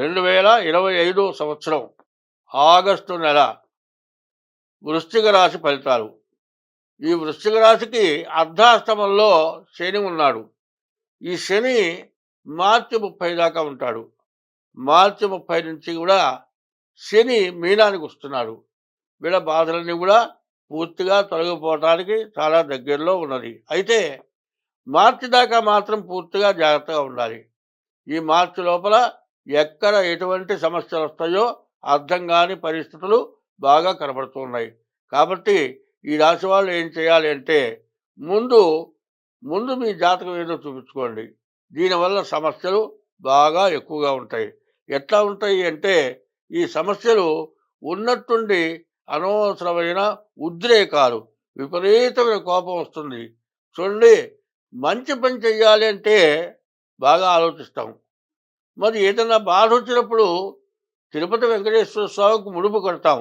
రెండు వేల ఇరవై ఐదు సంవత్సరం ఆగస్టు నెల వృశ్చిక రాశి ఫలితాలు. ఈ వృశ్చిక రాశికి అర్ధాష్టమంలో శని ఉన్నాడు. ఈ శని మార్చి ముప్పై దాకా ఉంటాడు. మార్చి ముప్పై నుంచి కూడా శని మీనానికి వస్తున్నాడు. వీళ్ళ బాధలన్నీ కూడా పూర్తిగా తొలగిపోవటానికి చాలా దగ్గరలో ఉన్నది. అయితే మార్చి దాకా మాత్రం పూర్తిగా జాగ్రత్తగా ఉండాలి. ఈ మార్చి లోపల ఎక్కడ ఎటువంటి సమస్యలు వస్తాయో అర్థం కాని పరిస్థితులు బాగా కనబడుతున్నాయి. కాబట్టి ఈ రాశి వాళ్ళు ఏం చేయాలి అంటే ముందు ముందు మీ జాతకం ఏదో చూపించుకోండి. దీనివల్ల సమస్యలు బాగా ఎక్కువగా ఉంటాయి. ఎట్లా ఉంటాయి అంటే ఈ సమస్యలు ఉన్నట్టుండి అనవసరమైన ఉద్రేకాలు విపరీతమైన కోపం వస్తుంది. చూడండి మంచి పని చెయ్యాలి అంటే బాగా ఆలోచిస్తాం మరి ఏదైనా బాధ వచ్చినప్పుడు తిరుపతి వెంకటేశ్వర స్వామికి ముడుపు కడతాం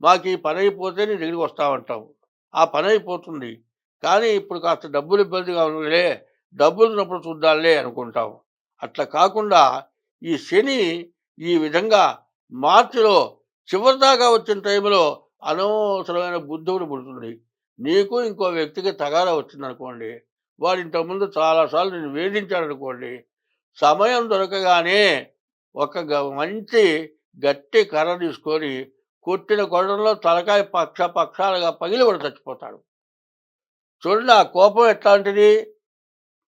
మాకు ఈ పని అయిపోతే నేను దగ్గరికి వస్తామంటాం ఆ పని అయిపోతుంది కానీ ఇప్పుడు కాస్త డబ్బులు ఇబ్బందిగా ఉండలే డబ్బులు ఉన్నప్పుడు చూద్దాంలే అనుకుంటాం అట్లా కాకుండా ఈ శని ఈ విధంగా మార్చిలో చివరి దాకా వచ్చిన టైంలో అనవసరమైన బుద్ధుడు పుడుతుంది. నీకు ఇంకో వ్యక్తికి తగాదా వచ్చింది అనుకోండి వాడు ఇంతకుముందు చాలాసార్లు నేను వేధించాడనుకోండి సమయం దొరకగానే ఒక గ- మంచి గట్టి కర్ర తీసుకొని కొట్టిన కొడంలో తలకాయ పక్ష పక్షాలుగా పగిలి కూడా చచ్చిపోతాడు. చూడండి ఆ కోపం ఎట్లాంటిది?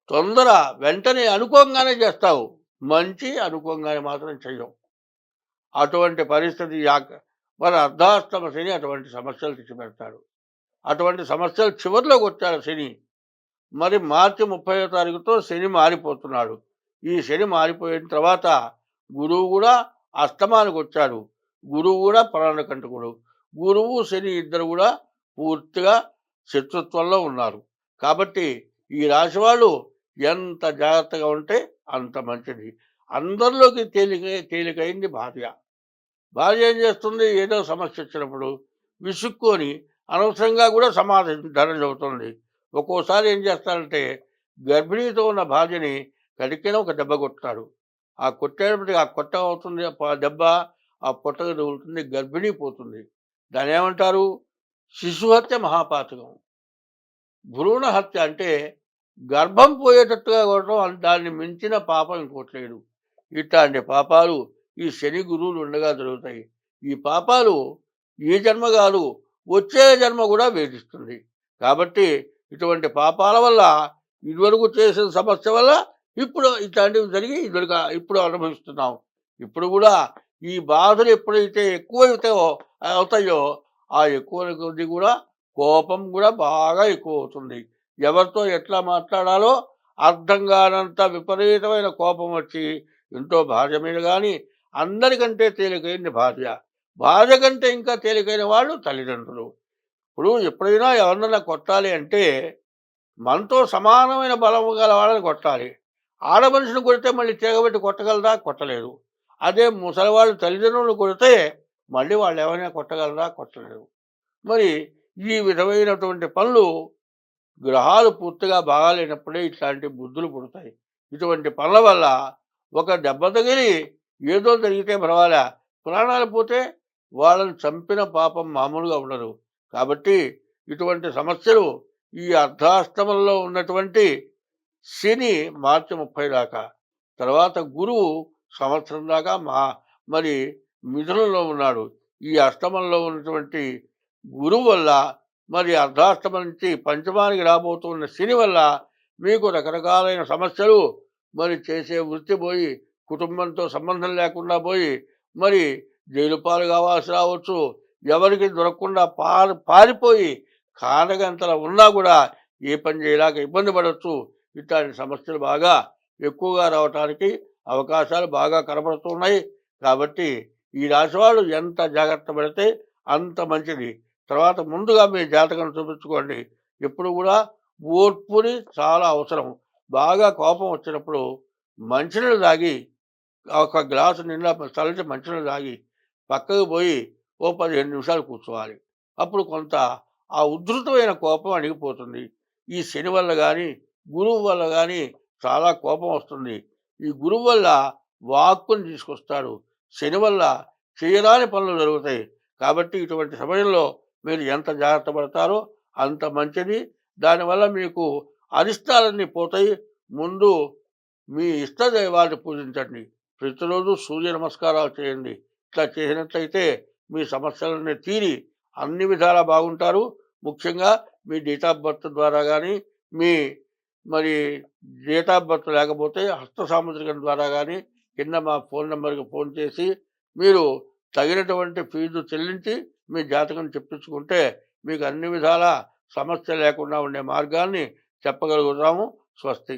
తొందర వెంటనే అనుకోగానే చేస్తావు. మంచి అనుకోగానే మాత్రం చెయ్యవు. అటువంటి పరిస్థితి యాక మరి అర్ధాస్తమ శని అటువంటి సమస్యలు తెచ్చిపెడతాడు. అటువంటి సమస్యలు చివరిలోకి వచ్చాడు శని. మరి మార్చి ముప్పై తారీఖుతో శని మారిపోతున్నాడు. ఈ శని మారిపోయిన తర్వాత గురువు కూడా అస్తమానికి వచ్చాడు. గురువు కూడా ప్రాణకంటకుడు గురువు శని ఇద్దరు కూడా పూర్తిగా శత్రుత్వంలో ఉన్నారు. కాబట్టి ఈ రాశి వాళ్ళు ఎంత జాగ్రత్తగా ఉంటే అంత మంచిది. అందరిలోకి తేలిక తేలికైంది భార్య. భార్య ఏం చేస్తుంది? ఏదో సమస్య వచ్చినప్పుడు విసుక్కొని అనవసరంగా కూడా సమాధానం చెబుతుంది. ఒక్కోసారి ఏం చేస్తారంటే గర్భిణీతో ఉన్న భార్యని కడికైనా ఒక దెబ్బ కొడతాడు ఆ కొట్టేటప్పటికి ఆ కొట్ట అవుతుంది ఆ దెబ్బ ఆ పొట్టగా తగులుతుంది గర్భిణీ పోతుంది. దాని ఏమంటారు? శిశుహత్య మహాపాతకం. భ్రూణ హత్య అంటే గర్భం పోయేటట్టుగా కొట్టడం దాన్ని మించిన పాపం ఇంకోట్లేదు ఇట్లాంటి పాపాలు ఈ శని గురువులు ఉండగా జరుగుతాయి. ఈ పాపాలు ఈ జన్మ కాదు వచ్చే జన్మ కూడా వేధిస్తుంది. కాబట్టి ఇటువంటి పాపాల వల్ల ఇదివరకు చేసిన సమస్య వల్ల ఇప్పుడు ఇట్లాంటివి జరిగి ఇదివరకు ఇప్పుడు అనుభవిస్తున్నాం ఇప్పుడు కూడా ఈ బాధలు ఎప్పుడైతే ఎక్కువ అవుతాయో అవుతాయో ఆ ఎక్కువ కొద్ది కూడా కోపం కూడా బాగా ఎక్కువ అవుతుంది ఎవరితో ఎట్లా మాట్లాడాలో అర్థం కానంత విపరీతమైన కోపం వచ్చి ఎంతో భార్య మీద కానీ అందరికంటే తేలికైంది భార్య. భార్య కంటే ఇంకా తేలికైన వాళ్ళు తల్లిదండ్రులు. ఇప్పుడు ఎప్పుడైనా ఎవరినైనా కొట్టాలి అంటే మనతో సమానమైన బలం గల వాళ్ళని కొట్టాలి. ఆడ కొడితే మళ్ళీ తీగబెట్టి కొట్టగలదా? కొట్టలేదు. అదే ముసలివాళ్ళు తల్లిదండ్రులు కొడితే మళ్ళీ వాళ్ళు ఎవరైనా కొట్టగలరా? కొట్టలేదు. మరి ఈ విధమైనటువంటి పనులు గ్రహాలు పూర్తిగా బాగాలేనప్పుడే ఇట్లాంటి బుద్ధులు పుడతాయి. ఇటువంటి పనుల వల్ల ఒక దెబ్బ తగిలి ఏదో జరిగితే పర్వాలే. ప్రాణాలు పోతే వాళ్ళని చంపిన పాపం మామూలుగా ఉండదు. కాబట్టి ఇటువంటి సమస్యలు ఈ అర్ధాష్టమంలో ఉన్నటువంటి శని మార్చి ముప్పై దాకా తర్వాత గురువు సంవత్సరం దాకా మా మరి మిథునంలో ఉన్నాడు. ఈ అష్టమంలో ఉన్నటువంటి గురువు వల్ల మరి అర్ధాష్టమం నుంచి పంచమానికి రాబోతున్న శని వల్ల మీకు రకరకాలైన సమస్యలు మరి చేసే వృత్తి పోయి కుటుంబంతో సంబంధం లేకుండా పోయి మరి జైలు పాలు కావాల్సి రావచ్చు ఎవరికి దొరకకుండా పారి పారిపోయి కానగంతల ఉన్నా కూడా ఏ పని చేయలేక ఇబ్బంది పడవచ్చు ఇట్లాంటి సమస్యలు బాగా ఎక్కువగా రావటానికి అవకాశాలు బాగా కనబడుతున్నాయి. కాబట్టి ఈ రాశి వాళ్ళు ఎంత జాగ్రత్త పడితే అంత మంచిది. తర్వాత ముందుగా మీ జాతకం చూపించుకోండి. ఎప్పుడు కూడా ఓర్పుని చాలా అవసరం. బాగా కోపం వచ్చినప్పుడు మంచినీళ్ళు తాగి ఒక గ్లాసు నిండా చల్లటి మంచినీళ్ళు తాగి పక్కకు పోయి ఓ పదిహేను నిమిషాలు కూర్చోవాలి. అప్పుడు కొంత ఆ ఉధృతమైన కోపం అణిగిపోతుంది. ఈ శని వల్ల కానీ గురువు వల్ల కానీ చాలా కోపం వస్తుంది. ఈ గురువు వల్ల వాక్కుని తీసుకొస్తాడు. శని వల్ల చేయరాని పనులు జరుగుతాయి. కాబట్టి ఇటువంటి సమయంలో మీరు ఎంత జాగ్రత్త పడతారో అంత మంచిది. దానివల్ల మీకు అరిష్టాలన్నీ పోతాయి. ముందు మీ ఇష్టదైవాన్ని పూజించండి. ప్రతిరోజు సూర్య నమస్కారాలు చేయండి. ఇట్లా చేసినట్లయితే మీ సమస్యలన్నీ తీరి అన్ని విధాలా బాగుంటారు. ముఖ్యంగా మీ డేట్ ఆఫ్ బర్త్ ద్వారా కానీ మీ మరి డేట్ ఆఫ్ బర్త్ లేకపోతే హస్త సాముద్రికం ద్వారా కానీ కింద మా ఫోన్ నెంబర్కి ఫోన్ చేసి మీరు తగినటువంటి ఫీజు చెల్లించి మీ జాతకం చెప్పించుకుంటే మీకు అన్ని విధాల సమస్య లేకుండా ఉండే మార్గాన్ని చెప్పగలుగుతాము. స్వస్తి.